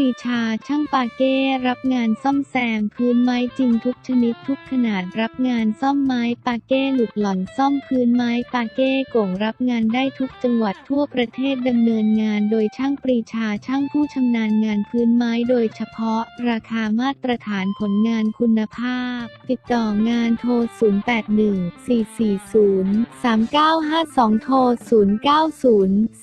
รีชาช่างปาเก้รับงานซ่อมแซมพื้นไม้จริงทุกชนิดทุกขนาดรับงานซ่อมไม้ปาเก้หลุดหล่อนซ่อมพื้นไม้ปาเก้โก่งรับงานได้ทุกจังหวัดทั่วประเทศดำเนินงานโดยช่างปรีชาช่างผู้ชำนาญงานพื้นไม้โดยเฉพาะ ราคามาตรฐานผลงานคุณภาพ ติดต่องานโทร 081 440 3952 โทร 090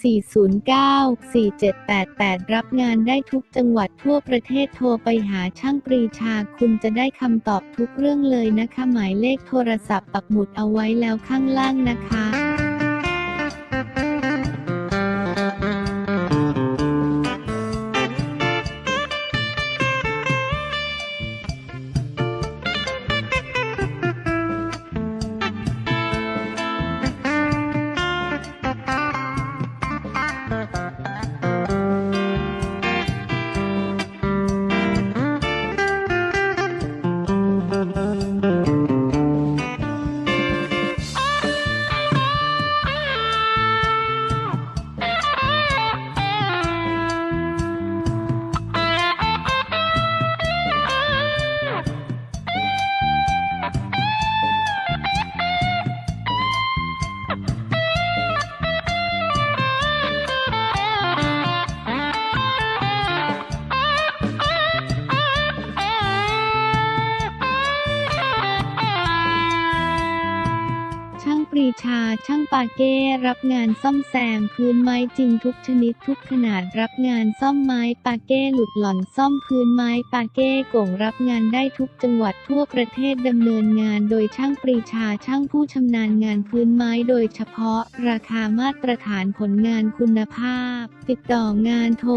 409 4788 รับงานได้ทุกจังหวัดทั่วประเทศโทรไปหาช่างปรีชาคุณจะได้คำตอบทุกเรื่องเลยนะคะ หมายเลขโทรศัพท์ปักหมุดเอาไว้แล้วข้างล่างนะคะ รีชาช่างปาเก้รับงานซ่อมแซมพื้นไม้จริงทุกชนิดทุกขนาดรับงานซ่อมไม้ปาเก้หลุดหล่อนซ่อมพื้นไม้ปาเก้โก่งรับงานได้ทุกจังหวัดทั่วประเทศดำเนินงานโดยช่างปรีชาช่างผู้ชำนาญงานพื้นไม้โดยเฉพาะ ราคามาตรฐานผลงานคุณภาพ ติดต่องานโทร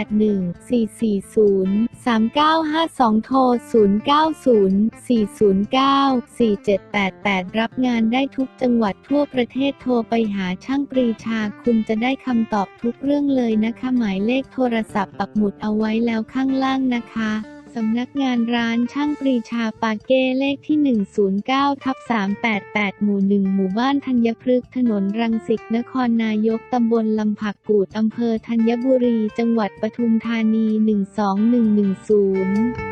081 440 3952 โทร 090 409 4788 รับงานได้ทุกจังงหวัดทั่วประเทศโทรไปหาช่างปรีชาคุณจะได้คำตอบทุกเรื่องเลยนะคะ หมายเลขโทรศัพท์ปักหมุดเอาไว้แล้วข้างล่างนะคะสำนักงานร้านช่างปรีชาปาเก้เลขที่ 109ทับ388 หมู่ 1 หมู่บ้านธัญพฤกษ์ถนนรังสิตนครนายก ตำบลลำผักกูด อำเภอธัญบุรี จังหวัดปทุมธานี 12110